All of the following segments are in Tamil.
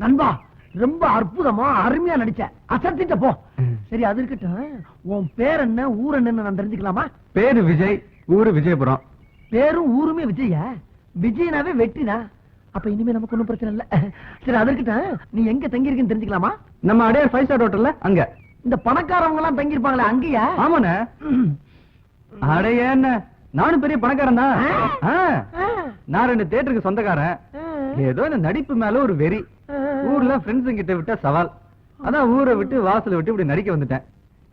நண்பா ரொம்ப அற்புதமா அருமையா நடிச்ச அசத்திட்ட போ சரி அது இருக்கட்டும் உன் பேர் என்ன ஊர் என்னன்னு நான் தெரிஞ்சுக்கலாமா பேரு விஜய் ஊரு விஜயபுரம் பேரும் ஊருமே விஜயா விஜயனாவே வெட்டினா அப்ப இனிமே நமக்கு ஒன்றும் பிரச்சனை இல்ல சரி அதற்கிட்ட நீ எங்க தங்கி இருக்குன்னு தெரிஞ்சுக்கலாமா நம்ம அடையார் ஃபைவ் ஸ்டார் ஹோட்டல்ல அங்க இந்த பணக்காரவங்க எல்லாம் தங்கி இருப்பாங்களே அங்கேயா? ஆமாண்ணே. அட என்ன நானும் பெரிய பணக்காரன் தான். நான் ரெண்டு தேட்டருக்கு சொந்தக்காரன். ஏதோ இந்த நடிப்பு மேல ஒரு வெறி. ஊர்ல ஃப்ரெண்ட்ஸ் கிட்ட விட்ட சவால். அதான் ஊரை விட்டு வாசலை விட்டு இப்படி நடிக்க வந்துட்டேன்.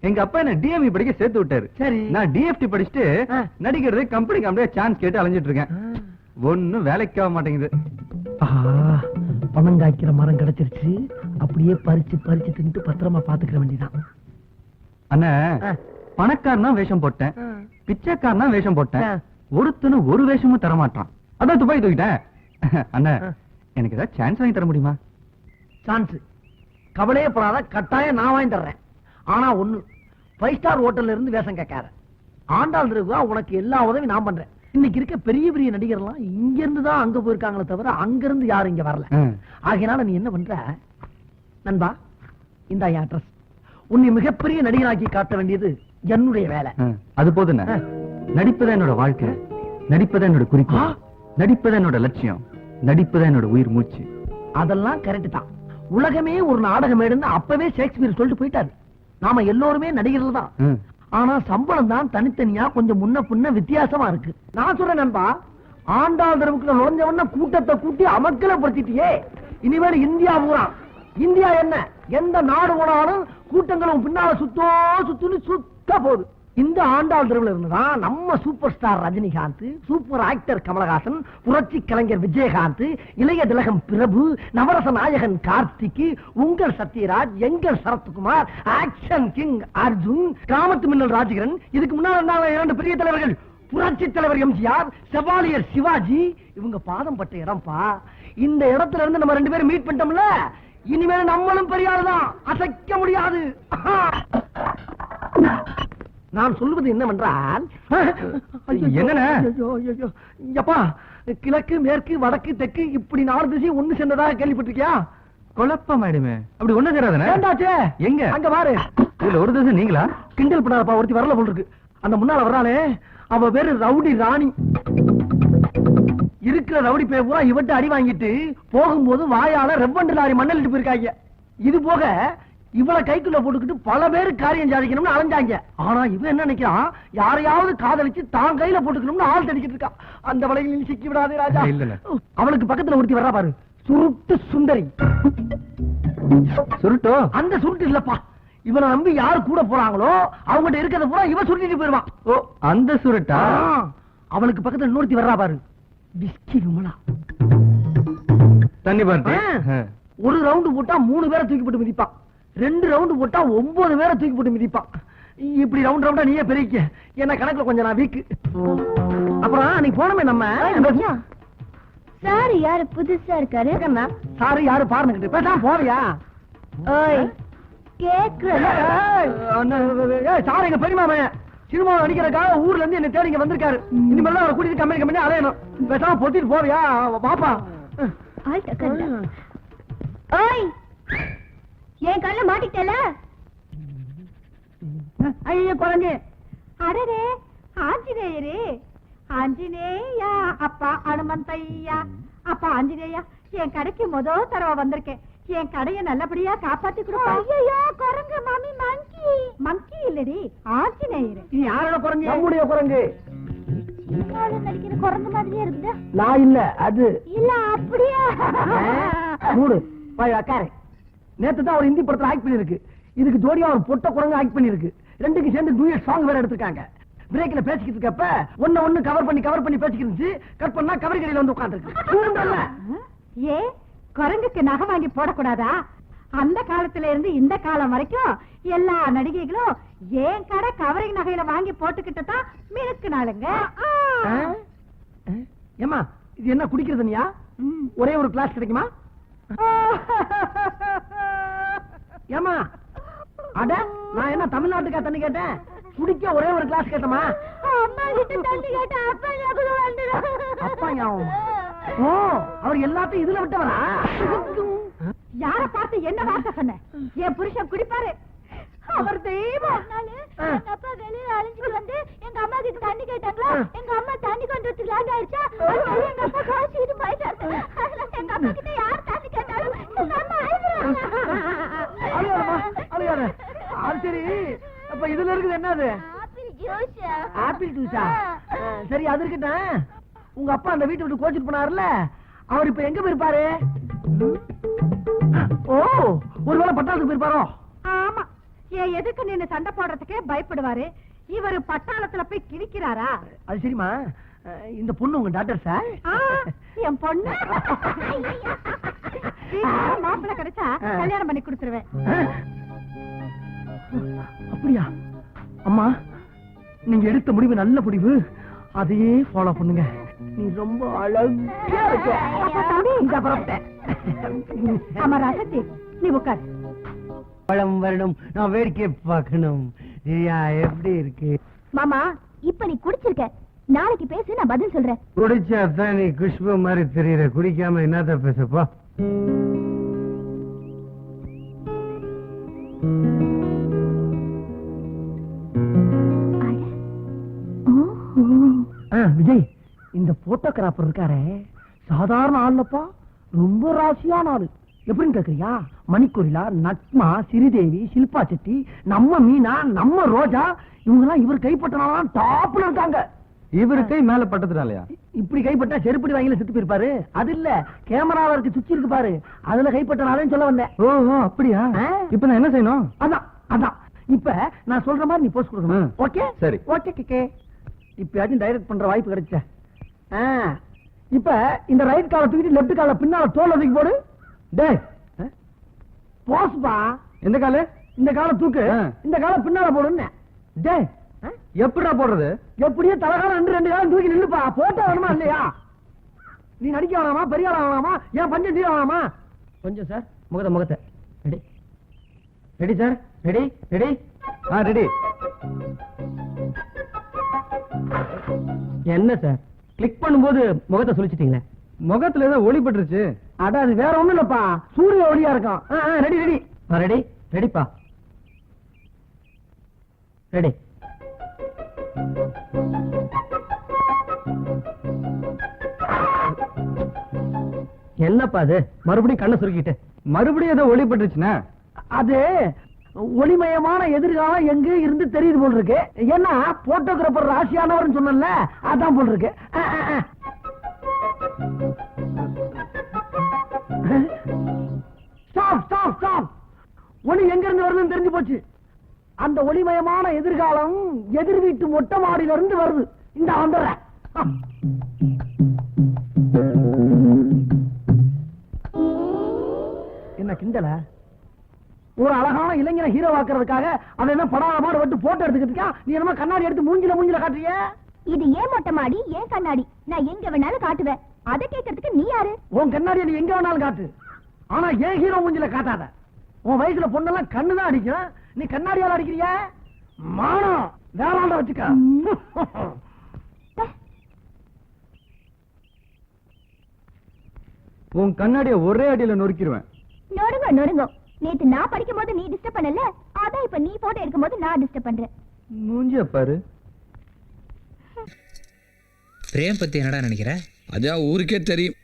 எங்க அப்பா என்ன டிஎம்இ படிக்க சேர்த்து விட்டாரு. சரி. நான் டிஎஃப்டி படிச்சுட்டு. நடிக்கிறது கம்பெனி கம்பெனியா சான்ஸ் கேட்டு அலைஞ்சிட்டு இருக்கேன். ஒண்ணும் வேலைக்கு ஆக மாட்டேங்குது. பணம் காய்க்கிற மரம் கிடைச்சிருச்சு. அப்படியே பறிச்சு பறிச்சு தின்ட்டு பத்திரமா பாத்துக்கிற வேண்டியதான் அண்ணா. பணக்காரனா வேஷம் போட்டேன். பிச்சைக்காரனா வேஷம் போட்டேன். ஆ. ஒருத்தனும் ஒரு வேஷமும் தர மாட்டான் அதான் துபாய் தூக்கிட்டேன். அண்ணா. எனக்கு ஏதாவது சான்ஸ் வாங்கி தர முடியுமா? சான்ஸ் கவலையே படாத கட்டாயம் நான் வாங்கி தர்றேன். ஆனா ஒண்ணு ஃபைவ் ஸ்டார் ஹோட்டல்ல இருந்து வேஷம் கேட்காத. ஆண்டாள் திருவிழா உனக்கு எல்லா உதவியும் நான் பண்றேன். இன்னைக்கு இருக்க பெரிய பெரிய நடிகர்லாம் இங்க இருந்து தான் அங்க போயிருக்காங்களே தவிர அங்க இருந்து யாரும் இங்க வரல. ஆகையினால நீ என்ன பண்ற? நண்பா இந்த என் அட்ரஸ் உன்னை மிகப்பெரிய நடிகராக்கி காட்ட வேண்டியது என்னுடைய வேலை. அது ஆ. நடிப்புதான் என்னோட வாழ்க்கை. நடிப்புதான் என்னோட குறிக்கோள். நடிப்புதான் என்னோட லட்சியம். நடிப்புதான் என்னோட உயிர் மூச்சு. அதெல்லாம் கரெக்ட் தான். உலகமே ஒரு நாடகம் மேடுன்னு அப்பவே ஷேக்ஸ்பியர் சொல்லிட்டு போயிட்டாரு. நாம எல்லோருமே நடிகர்கள் தான். ஆனா சம்பளம் தான் தனித்தனியா கொஞ்சம் முன்ன பின்ன வித்தியாசமா இருக்கு. நான் சொல்றேன் நண்பா ஆண்டாள் தரவுக்குள்ள நுழைஞ்சவன கூட்டத்தை கூட்டி அமக்கலப்படுத்திட்டியே. இனிமேல் இந்தியா பூரா. இந்தியா என்ன? எந்த நாடு போனாலும் கூட்டங்களும் பின்னால சுத்தோ சுத்துன்னு சுத்த போகுது. இந்த ஆண்டாள் தெருவில் இருந்துதான் நம்ம super star Rajinikanth super actor Kamalahasan புரட்சி கலைஞர் விஜயகாந்த் இளைய திலகம் பிரபு நவரச நாயகன் கார்த்திக் உங்கள் சத்யராஜ் எங்கள் சரத்குமார் ஆக்ஷன் கிங் அர்ஜுன் கிராமத்து மின்னல் ராஜகிரன் இதுக்கு முன்னால் இரண்டு பெரிய தலைவர்கள். புரட்சி தலைவர் எம்ஜிஆர் செவாலியர் சிவாஜி. இவங்க பாதம் பட்ட இடம்பா. இந்த இடத்துல இருந்து நம்ம ரெண்டு பேரும் மீட் பண்ணிட்டோம்ல இனிமேல் நம்மளும் பெரியாருதான் அசைக்க முடியாது. நான் சொல்வது என்னவென்றால். எப்பா கிழக்கு மேற்கு வடக்கு தெற்கு இப்படி நாலு திசையும் ஒண்ணு சேர்ந்ததாக கேள்விப்பட்டிருக்கியா? குழப்பம் ஆயிடுமே. அப்படி ஒண்ணு ஏண்டாச்சே? எங்க? அங்க பாரு. இதுல ஒரு தசை நீங்களா? கிண்டல் பண்ணாதப்பா ஒருத்தி வரல போல் இருக்கு. அந்த முன்னால வர்றானே அவ பேரு ரவுடி ராணி. இருக்கிற ரவுடி பே பூரா இவட்ட அடி வாங்கிட்டு போகும்போது வாயால ரெவ்வண்டு லாரி மண்ணலிட்டு போயிருக்காங்க இது போக இவள கைக்குள்ள போட்டுக்கிட்டு பல பேர் காரியம் சாதிக்கணும்னு அலைஞ்சாங்க. ஆனா இவன் என்ன நினைக்கிறான்? யாரையாவது காதலிச்சு தான் கையில போட்டுக்கணும்னு ஆள் தடிக்கிட்டு இருக்கான் அந்த வலையில் சிக்கி விடாதே ராஜா. இல்லண்ணே. அவளுக்கு பக்கத்துல ஒருத்தி வர்றா பாரு. சுருட்டு சுந்தரி. சுருட்டோ? அந்த சுருட்டு இல்லப்பா. இவனை நம்பி யாரு கூட போறாங்களோ அவங்ககிட்ட இருக்கிறத பூரா இவன் சுருட்டிட்டு போயிருவான் ஓ அந்த சுருட்டா? ஆ, அவளுக்கு பக்கத்துல இன்னொருத்தி வர்றா பாரு. விஸ்கி விமலா. தண்ணி பார்த்து. ஒரு ரவுண்டு போட்டா மூணு பேரை தூக்கி போட்டு மிதிப்பான். ரெண்டு ரவுண்டு போட்டா ஒன்பது பேரை தூக்கி போட்டு மிதிப்பான். இப்படி ரவுண்ட் ரவுண்டா நீயே பெருக்க என்ன கணக்குல கொஞ்சம் நான் வீக்கு. அப்புறம் நீ போனமே நம்ம. சார் யாரு? புதுசா இருக்காரு. என்ன சாரு யாரு? பாருங்கிட்டு பேசாம கேக்குறல சார் எங்க பெரியமா சினிமா நடிக்கிறதுக்காக ஊர்ல இருந்து என்ன தேடி இங்க வந்திருக்காரு. இனிமேல் அவரை கூட்டிட்டு கம்பெனி கம்பெனி அலையணும். பேசாம பொத்திட்டு போவியா? பாப்பா. ஓய் என் கண்ணுல மாட்டிக்கிட்டல? ஐயோ குழந்தை. அடரே ஆஞ்சநேயரே. ஆஞ்சநேயா அப்பா அனுமந்தையா அப்பா ஆஞ்சநேயா என் கடைக்கு முத தடவை வந்திருக்கேன். என் கடைய நல்லபடியா காப்பாத்தி கொடுப்பா. ஐயோ குரங்கு மாமி மங்கி மங்கி இல்லடி ஆஞ்சநேயர். நீ யாரோட குரங்கு? நம்முடைய குரங்கு. நடிக்கிற குரங்கு மாதிரியே இருக்குது? நான் இல்ல அது. இல்ல அப்படியா? மூடு. போய் உக்காரு. நேத்து தான் ஒரு ஹிந்தி படத்துல ஆக்ட் பண்ணிருக்கு இதுக்கு ஜோடியா ஒரு பொட்ட குரங்கு ஆக்ட் பண்ணிருக்கு ரெண்டுக்கு சேர்ந்து டூயட் சாங் வேற எடுத்திருக்காங்க. பிரேக்ல பேசிக்கிட்டு இருக்கப்ப ஒண்ணு ஒண்ணு கவர் பண்ணி கவர் பண்ணி பேசிக்கிட்டு இருந்துச்சு. கட் பண்ணா கவர் கடையில வந்து உட்காந்துருக்கு ஏ குரங்குக்கு நகை வாங்கி போடக்கூடாதா? அந்த காலத்துல இருந்து இந்த காலம் வரைக்கும் எல்லா நடிகைகளும் ஏன் கடை கவரிங் நகையில வாங்கி போட்டுக்கிட்டு தான் மினுக்குனாளுங்க ஏமா இது என்ன குடிக்கிறது நீயா? ம். ஒரே ஒரு கிளாஸ் கிடைக்குமா? ஏமா அட நான் என்ன தமிழ்நாட்டுக்கா தண்ணி கேட்டேன்? குடிக்க ஒரே ஒரு கிளாஸ் கேட்டமா அம்மா கிட்ட தண்ணி கேட்டா அப்பா ஞாபகம் வந்துடும். அப்பா ஞாபகம். ஓ அவர் எல்லாத்தையும் இதுல விட்டவரா? யார பார்த்து என்ன வார்த்தை சொன்ன? என் புருஷன் குடிப்பாரு. அவர் தெய்வம். எங்க அப்பா வெளியில அழிஞ்சிட்டு வந்து எங்க அம்மா கிட்ட தண்ணி கேட்டாங்களா? எங்க அம்மா தண்ணி கொண்டு வந்து லேட் ஆயிடுச்சா? எங்க அப்பா காய்ச்சிட்டு போயிட்டாரு அதனால எங்க அப்பா கிட்ட யார் தண்ணி கேட்டாலும் எங்க அம்மா அழுகாதம்மா, அழுகாத. அது சரி அப்ப இதுல இருக்குது என்னது? Apple juice. சரி அது இருக்கட்டும். உங்க அப்பா அந்த வீட்டை விட்டு கோச்சிட்டு போனாருல்ல? அவர் இப்ப எங்க போயிருப்பாரு? ஓ ஒருவேளை பட்டாளத்துக்கு போயிருப்பாரோ? ஆமா. என் எதுக்கு நின்னு சண்டை போடுறதுக்கே பயப்படுவாரு. இவரு பட்டாளத்துல போய் கிழிக்கிறாரா? அது சரிம்மா. அஹ், இந்த பொண்ணு உங்க டாக்டர் சார்? என் பொண்ணு. மாப்பிள்ளை கிடைச்சா கல்யாணம் பண்ணி கொடுத்துருவேன். அப்படியா? அம்மா நீங்க எடுத்த முடிவு நல்ல முடிவு. அதையே ஃபாலோ பண்ணுங்க. நீ ரொம்ப அழகா இருக்க. ஆமா ரசத்தி நீ உட்கார். பழம் வரணும். நான் வேடிக்கை பார்க்கணும். ஐயா எப்படி இருக்கு? மாமா இப்ப நீ குடிச்சிருக்க. நாளைக்கு பேசு நான் பதில் சொல்றேன். குடிச்சா தான் நீ குஷ்பு மாதிரி தெரியற. குடிக்காம என்னத்த பேசப்போ? ஆ, விஜய் இந்த போட்டோகிராஃபர் இருக்காரே. சாதாரண ஆள்லப்பா ரொம்ப ராசியான ஆளு. எப்படின்னு கேக்குறியா? மணிக்கொரிலா நக்மா சிறிதேவி சில்பா செட்டி நம்ம மீனா நம்ம ரோஜா இவங்க எல்லாம் இவர் கைப்பற்றினாலும் டாப்ல இருக்காங்க. இவரு கை மேல பட்டதுனாலயா? இப்படி கைப்பட்டா செருப்படி வாங்கில செத்து போயிருப்பாரு. அது இல்ல கேமரால இருக்கு சுச்சி இருக்கு பாரு. அதுல கைப்பற்றனாலே சொல்ல வந்தேன். ஓ அப்படியா. இப்ப நான் என்ன செய்யணும்? அதான் அதான். இப்ப நான் சொல்ற மாதிரி நீ போஸ்ட் கொடுக்கணும். ஓகே சரி. ஓகே இப்பயாச்சும் டைரக்ட் பண்ற வாய்ப்பு கிடைச்ச? ஆ, இப்ப இந்த ரைட் கால தூக்கிட்டு லெஃப்ட் கால பின்னால தோல்ல தூக்கி போடு. டேய். போஸ்பா எந்த காலு? இந்த கால தூக்கு. இந்த கால பின்னால போடுன்னு. டேய். ஆ? எப்படிடா போடுறது? எப்படியோ தலகாலம் ரெண்டு ரெண்டு காலம் தூக்கி நில்லுப்பா. போட்டோ வேணுமா இல்லையா? நீ நடிக்க வேணாமா? பெரிய ஆளா வேணாமா? ஏன் பஞ்சம் தீர வேணாமா? கொஞ்சம் சார். முகத்தை முகத்தை. Ready. Ready sir. Ready ready. ஆ ரெடி. என்ன சார்? கிளிக் பண்ணும்போது முகத்தை சொல்லிச்சிட்டீங்களே முகத்துல ஏதோ ஒளி பட்டுருச்சு. அட அது வேற ஒண்ணும் இல்லப்பா. சூரிய ஒளியா இருக்கும். ரெடி ரெடி ரெடி ரெடிப்பா ரெடி என்னப்பா அது? மறுபடியும் கண்ணை சுருக்கிட்டு. மறுபடியும் ஏதோ ஒளி பட்டுருச்சுண்ணே அது ஒளிமயமான எதிர்காலம் எங்க இருந்து தெரியுது போல் இருக்கு. ஏன்னா போட்டோகிராபர் ராசியானவர்னு சொன்னல அதான் போல் இருக்கு. ஸ்டாப் ஸ்டாப் ஸ்டாப் ஒளி எங்க இருந்து வருதுன்னு தெரிஞ்சு போச்சு. அந்த ஒளிமயமான எதிர்காலம் எதிர் வீட்டு மொட்டை மாடியில இருந்து வருது. இந்த வந்துடுறேன். என்ன கிண்டல? ஒரு அழகான இளைஞனை ஹீரோ ஆக்குறதுக்காக அவன் என்ன படாத மாடு விட்டு போட்டோ எடுத்துக்கிட்டு இருக்கான். நீ என்னமோ கண்ணாடி எடுத்து மூஞ்சில மூஞ்சில காட்டுறிய? இது ஏன் மொட்டை மாடி ஏன் கண்ணாடி? நான் எங்க வேணாலும் காட்டுவேன். அதை கேட்கறதுக்கு நீ யாரு? உன் கண்ணாடியை நீ எங்க வேணாலும் காட்டு. ஆனா ஏன் ஹீரோ மூஞ்சில காட்டாத? உன் வயசுல பொண்ணெல்லாம் கண்ணு தான் அடிக்கும். நீ கண்ணாடியால அடிக்கிறிய? மானம். வேளாண்ட வச்சுக்க. உன் கண்ணாடிய ஒரே அடியில நொறுக்கிடுவேன் நொறுங்க நொறுங்க. நேத்து நான் படிக்கும் போது நீ டிஸ்டர்ப் பண்ணல அதான் இப்ப நீ போட்டோ எடுக்கும் போது நான் டிஸ்டர்ப் பண்றேன். மூஞ்சிய பாரு. பிரேம் பத்தி என்னடா நினைக்கிற? அதான் ஊருக்கே தெரியும்.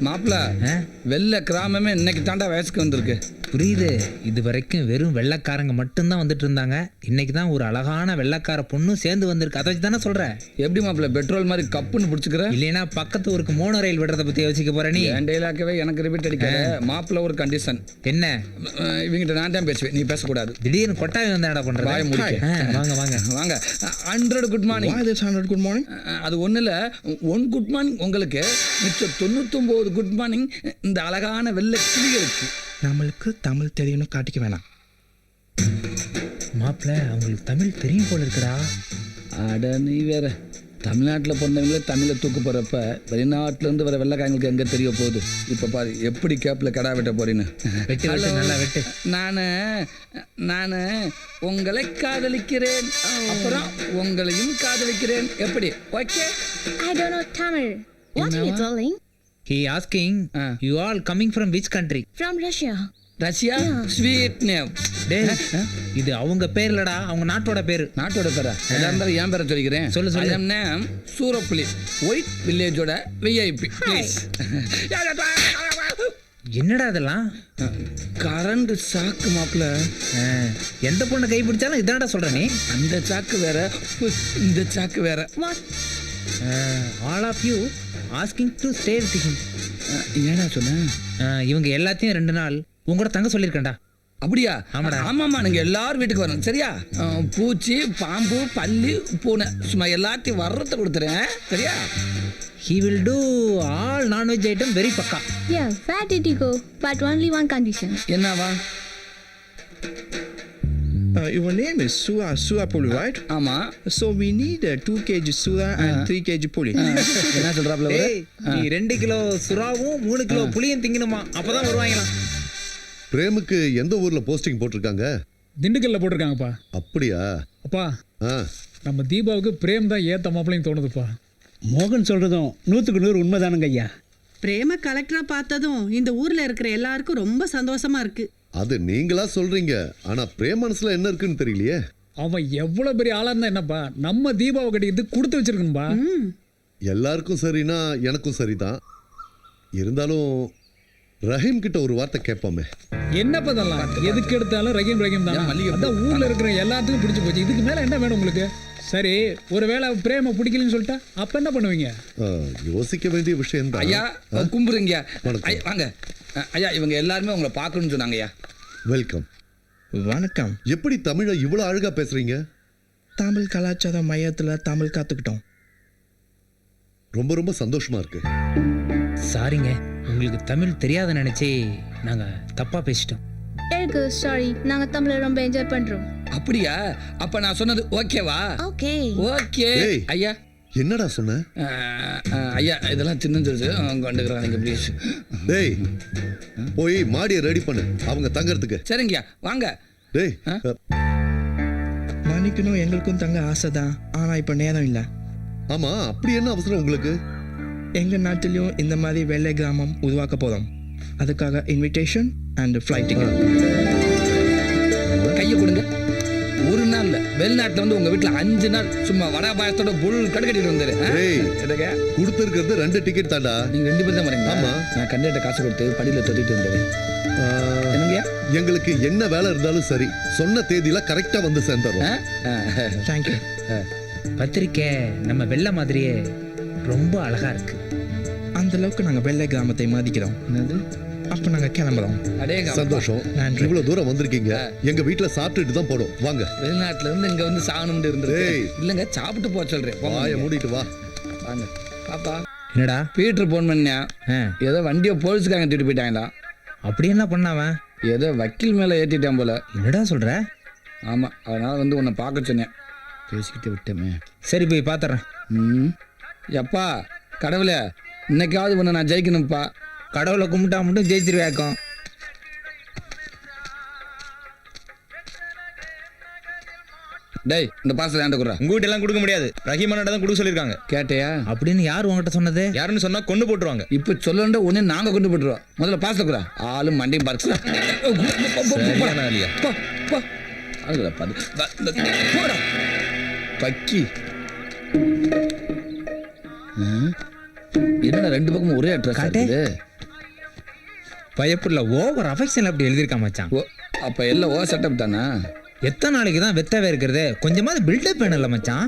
மாப்பிள ஆ? வெள்ள கிராமமே இன்னைக்கு தாண்டா வயசுக்கு வந்திருக்கு. புரியுது. இது வரைக்கும் வெறும் வெள்ளைக்காரங்க மட்டும்தான் வந்துட்டு இருந்தாங்க இன்னைக்கு தான் ஒரு அழகான வெள்ளைக்கார பொண்ணும் சேர்ந்து வந்திருக்கு. அதை வச்சு தானே சொல்ற? எப்படி மாப்பிள பெட்ரோல் மாதிரி கப்புன்னு பிடிச்சிக்கிற? இல்லைன்னா பக்கத்து ஊருக்கு மோனோ ரயில் விடுறத பத்தி யோசிக்க போற நீ? என் டைலாக்கவே எனக்கு ரிப்பீட் அடிக்காத. மாப்பிள ஒரு கண்டிஷன் என்ன? இவங்கிட்ட நான் தான் பேசுவேன். நீ பேசக்கூடாது. திடீர்னு கொட்டாவி வந்து என்னடா பண்ற வாயை மூடிக்க. வாங்க வாங்க. வாங்க. Hundred good morning hundred good morning அது ஒன்றும் இல்லை. ஒன் குட் மார்னிங் உங்களுக்கு மிச்சம் தொண்ணூத்தொம்பது குட் மார்னிங் இந்த அழகான வெள்ளை கிளிகளுக்கு. நம்மளுக்கு தமிழ் தெரியும்னு காட்டிக்க வேணாம். மாப்பிள்ள அவங்களுக்கு தமிழ் தெரியும் போல இருக்குடா. அட நீ வேற. தமிழ்நாட்டில் பிறந்தவங்களே தமிழை தூக்கு போகிறப்ப வெளிநாட்டிலேருந்து வர வெள்ளைக்காரங்களுக்கு எங்கே தெரிய போகுது? இப்போ பாரு எப்படி கேப்பில் கடா வெட்ட போறேன்னு. வெட்டு, வெட்டு, நல்லா வெட்டு. நான் நான் உங்களை காதலிக்கிறேன். அப்புறம் உங்களையும் காதலிக்கிறேன். எப்படி? Okay I don't know Tamil. What are you telling? He asking. You all coming from which country From Russia. Russia sweet name இது அவங்க பேர் இல்லடா அவங்க நாட்டோட பேரு. நாட்டோட பேரா? எதா இருந்தாலும் என் பேரை சொல்லிக்கிறேன். சொல்லு, சொல்லு. Am name சூரப்புலி ஒயிட் வில்லேஜோட விஐபி ப்ளீஸ் என்னடா இதெல்லாம்? கரண்ட் சாக்கு மாப்பிள்ள. ஆ, எந்த பொண்ணை கை பிடிச்சாலும் இதான்டா சொல்ற நீ? அந்த சாக்கு வேற இந்த சாக்கு வேற. What? All of you asking to stay with him ah, ஏடா சொன்ன? இவங்க எல்லாத்தையும் ரெண்டு நாள் உங்களோட தங்க சொல்லியிருக்கேன்டா. அப்படியா? ஆமாடா. ஆமாம்மா நீங்க எல்லாரும் வீட்டுக்கு வரணும். சரியா? பூச்சி பாம்பு பல்லி பூனை சும்மா எல்லாத்தையும் வர்றத கொடுத்துறேன். சரியா? He will do all non veg item very பக்கா. Yeah, where did you go? But only one condition. என்னவா? Uh, your name is Sura Sura Puli, right? ஆமா. So we need uh, 2 kg Sura and 3 kg Puli. என்ன சொல்றாப்ல அவரு? ஏய் நீ ரெண்டு கிலோ சுறாவும் மூணு கிலோ புளியும் திங்கணுமா? அப்பதான் வருவாங்களாம். பிரேமுக்கு எந்த ஊர்ல போஸ்டிங் போட்டிருக்காங்க? திண்டுக்கல்ல போட்டிருக்காங்கப்பா. அப்படியா? அப்பா நம்ம தீபாவுக்கு பிரேம் தான் ஏத்த மாப்பிளையும் தோணுதுப்பா. மோகன் சொல்றதும் நூத்துக்கு நூறு உண்மைதானுங்க ஐயா பிரேம கலெக்டரா பார்த்ததும் இந்த ஊர்ல இருக்கிற எல்லாருக்கும் ரொம்ப சந்தோஷமா இருக்கு. அது நீங்களா சொல்றீங்க. ஆனா பிரேம் மனசுல என்ன இருக்குன்னு தெரியலையே. அவன் எவ்வளவு பெரிய ஆளா இருந்தா என்னப்பா? நம்ம தீபாவை கட்டிக்கிட்டு கொடுத்து வச்சிருக்கணும்பா. எல்லாருக்கும் சரினா எனக்கும் சரிதான். இருந்தாலும் ரஹீம் கிட்ட ஒரு வார்த்தை கேட்போமே. என்னப்பா இதெல்லாம்? எதுக்கு எடுத்தாலும் ரகீம் ரகீம் தான்? அதான் ஊர்ல இருக்கிற எல்லாத்துக்கும் பிடிச்சு போச்சு. இதுக்கு மேல என்ன வேணும் உங்களுக்கு? சரி ஒருவேளை பிரேம பிடிக்கலன்னு சொல்லிட்டா அப்ப என்ன பண்ணுவீங்க? யோசிக்க வேண்டிய விஷயம் ஐயா தான். ஐயா, வாங்க. ஐயா இவங்க எல்லாருமே உங்களை பார்க்கணும்னு சொன்னாங்க ஐயா வெல்கம். வணக்கம். எப்படி தமிழை இவ்வளவு அழகா பேசுறீங்க? தமிழ் கலாச்சார மையத்தில் தமிழ் கற்றுக்கிட்டோம் ரொம்ப ரொம்ப சந்தோஷமா இருக்கு. சாரிங்க உங்களுக்கு தமிழ் தெரியாத நினைச்சே நாங்க தப்பா பேசிட்டோம். Ergo, sorry. நாங்க தமிழை ரொம்ப என்ஜாய் பண்றோம். அப்படியா? அப்ப நான் சொன்னது ஓகேவா. ஓகே ஏய். ஐயா என்னடா சொன்ன? ஐயா இதெல்லாம் சின்ன சொல்லுது கொண்டுக்கிறாங்க ப்ளீஸ் டேய் போய் மாடியை ரெடி பண்ணு. அவங்க தங்கறதுக்கு. சரிங்கய்யா வாங்க. டேய் மன்னிக்கணும் எங்களுக்கும் தங்க ஆசை தான் ஆனால் இப்போ நேரம் இல்லை. ஆமா அப்படி என்ன அவசரம் உங்களுக்கு? எங்கள் நாட்டிலையும் இந்த மாதிரி வெள்ளை கிராமம் உருவாக்க போகிறோம் அதுக்காக இன்விடேஷன் அண்ட் ஃப்ளைட் டிக்கெட் கையை கொடுங்க. ஒரு நாள் வெளிநாட்டுல வந்து உங்க வீட்டுல அஞ்சு நாள் சும்மா வடா பாயத்தோட புல் கடுக்கட்டிட்டு வந்துரு கொடுத்துருக்கிறது ரெண்டு டிக்கெட் தாண்டா நீங்க ரெண்டு பேரும் தான் வரீங்களா? ஆமா. நான் கண்டிப்பா காசு கொடுத்து படியில ஆ, என்னங்கய்யா? எங்களுக்கு என்ன வேலை இருந்தாலும் சரி சொன்ன தேதியில கரெக்டா வந்து சேர்ந்துடுறோம். தேங்க்யூ பத்திரிக்கை நம்ம வெள்ளை மாதிரியே ரொம்ப அழகா இருக்கு. அந்த அளவுக்கு நாங்கள் வெள்ளை கிராமத்தை மதிக்கிறோம். என்னது? அப்போ நாங்கள் கிளம்புறோம். அடேங்க சந்தோஷம். நன்றி. இவ்வளவு தூரம் வந்திருக்கீங்க. எங்க வீட்டுல சாப்பிட்டுட்டு தான் போடும் வாங்க. வெளிநாட்டுல இருந்து இங்க வந்து சாகணும்னு ஏய். இல்லங்க சாப்பிட்டு போக சொல்றேன். வாய. மூடிட்டு வா. வாங்க. பாப்பா. என்னடா? பீட்டர் போன் பண்ணேன். ஆ, ஏதோ வண்டியை போலீஸ்காரங்க தூக்கிட்டு போயிட்டாங்களா? அப்படி என்ன பண்ணாவன் ஏதோ வக்கீல் மேல ஏத்திட்டான் போல. என்னடா சொல்ற? ஆமா அதனால வந்து உன்னை பார்க்க சொன்னேன். பேசிக்கிட்டு விட்டோமே. சரி போய் பாத்துறேன். ம். எப்பா கடவுளே இன்னைக்காவது உன்னை நான் ஜெயிக்கணும்ப்பா. கடவுளை கும்பிட்டா மட்டும் ஜெயிச்சிருவேக்கம். டேய் இந்த பாசத்தை ஏன்ட்ட குடுறா? உங்க எல்லாம் கொடுக்க முடியாது. ரஹீமானோட தான் கொடுக்க சொல்லியிருக்காங்க. கேட்டியா? அப்படின்னு யார் உங்ககிட்ட சொன்னது? யாருன்னு சொன்னா கொண்டு போட்டுருவாங்க. இப்போ சொல்லண்ட உடனே நாங்க கொண்டு போட்டுருவோம். முதல்ல பாசத்தை குறா ஆளும் மண்டையும் பறிச்சு. பக்கி. ஆ? என்னடா ரெண்டு பக்கமும் ஒரே அட்ரஸ் காட்டு. பயப்புள்ள ஓவர் அஃபெக்ஷன் அப்படி எழுதியிருக்கா மச்சான். ஓ அப்ப எல்லாம் ஓ செட்டப் தானா? எத்தனை நாளைக்கு தான் வெத்தவே இருக்கிறது? கொஞ்சமாவது பில்டப் வேணும்ல மச்சான்.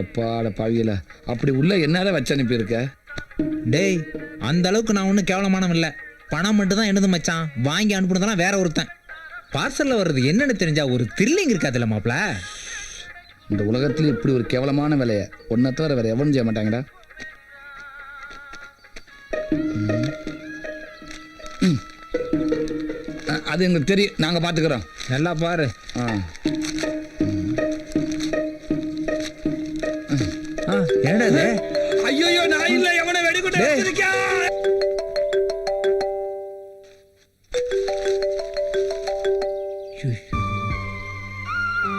எப்பாட பாவியல அப்படி உள்ள என்னால வச்சு அனுப்பியிருக்க? டேய் அந்த அளவுக்கு நான் ஒன்றும் கேவலமானவன் இல்லை. பணம் மட்டும் தான் என்னது மச்சான்? வாங்கி அனுப்புனதெல்லாம் வேற ஒருத்தன். பார்சல்ல வர்றது என்னன்னு தெரிஞ்சா ஒரு த்ரில்லிங் இருக்காதுல்ல மாப்ள இந்த உலகத்துல இப்படி ஒரு கேவலமான வேலையை ஒன்றை தவிர வேற எவனும் செய்ய மாட்டாங்கடா. அது எங்களுக்கு தெரியும் நாங்கள் பார்த்துக்குறோம் நல்லா பாரு. ஆ. என்னடா இது? ஐயோ நான் இல்லை எவனை வெடிக்கிட்டு வச்சிருக்கேன்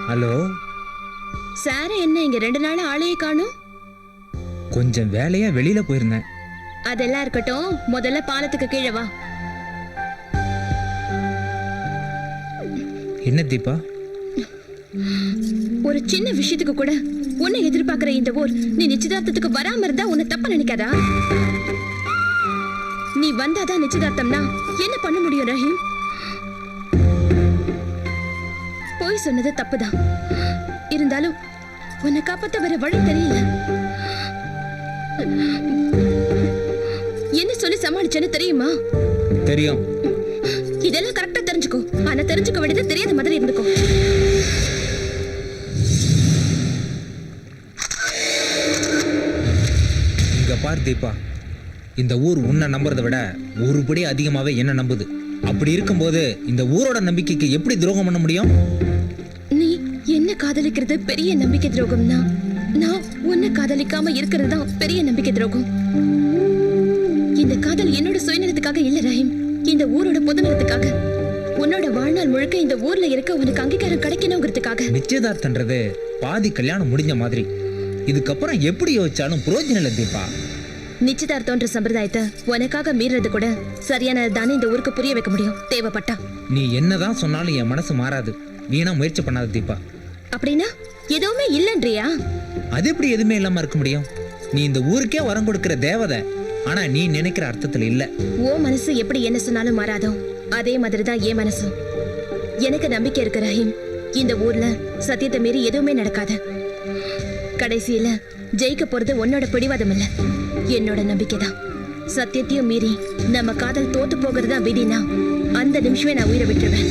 ஹலோ? சார என்ன இங்க ரெண்டு நாள் ஆளையே காணும்? கொஞ்சம் வேலையா வெளியில போயிருந்தேன். அதெல்லாம் இருக்கட்டும் முதல்ல பாலத்துக்கு கீழே வா. என்ன தீபா? ஒரு சின்ன விஷயத்துக்கு கூட உன்னை எதிர்பார்க்கிற இந்த ஊர் நீ நிச்சயதார்த்தத்துக்கு வராம இருந்தா உன்னை தப்பா நினைக்காதா? நீ வந்தாதான் நிச்சயதார்த்தம்னா என்ன பண்ண முடியும் ரஹீம்? போய் சொன்னது தப்புதான். இருந்தாலும் உன்னை காப்பாத்த வேற வழி தெரியல. என்ன சொல்லி சமாளிச்சேன்னு தெரியுமா? தெரியும். இதெல்லாம் கரெக்டா தெரிஞ்சுக்கோ. ஆனா தெரிஞ்சுக்க வேண்டியது தெரியாத மாதிரி இருந்துக்கோ. இங்க பார் தீபா. இந்த ஊர் உன்னை நம்புறதை விட ஒரு படி அதிகமாவே என்ன நம்புது? அப்படி இருக்கும்போது இந்த ஊரோட நம்பிக்கைக்கு எப்படி துரோகம் பண்ண முடியும்? நீ என்ன காதலிக்கிறது பெரிய நம்பிக்கை துரோகம்னா? நான் உன்னை காதலிக்காம இருக்கிறது தான் பெரிய நம்பிக்கை துரோகம். இந்த காதல் என்னோட சுயநலத்துக்காக இல்ல ரஹீம். இந்த ஊரோட பொதுநலத்துக்காக உன்னோட வாழ்நாள் முழுக்க இந்த ஊர்ல இருக்க உனக்கு அங்கீகாரம் கிடைக்கணுங்கிறதுக்காக. நிச்சயதார்த்தன்றது பாதி கல்யாணம் முடிஞ்ச மாதிரி. இதுக்கப்புறம் எப்படி யோசிச்சாலும் புரோஜனம் இல்லை தீபா. நிச்சயதார்த்தம்ன்ற சம்பிரதாயத்தை உனக்காக மீறது கூட சரியானது தானே இந்த ஊருக்கு புரிய வைக்க முடியும். தேவைப்பட்டா. நீ என்னதான் சொன்னாலும் என் மனசு மாறாது. வீணா முயற்சி பண்ணாத தீபா. அப்படின்னா எதுவுமே இல்லைன்றியா? அது எப்படி எதுவுமே இல்லாம இருக்க முடியும்? நீ இந்த ஊருக்கே வரம் கொடுக்கிற தேவதை. ஆனா நீ நினைக்கிற அர்த்தத்துல இல்ல. ஓ மனசு எப்படி என்ன சொன்னாலும் மாறாதோ? அதே மாதிரி தான் என் மனசும். எனக்கு நம்பிக்கை இருக்கு ரஹீம் இந்த ஊர்ல சத்தியத்தை மீறி எதுவுமே நடக்காது. கடைசியில ஜெயிக்க போறது உன்னோட பிடிவாதம் இல்ல என்னோட நம்பிக்கை தான் சத்தியத்தையும் மீறி நம்ம காதல் தோத்து போகிறது தான் விதினா அந்த நிமிஷமே நான் உயிரை விட்டுருவேன்.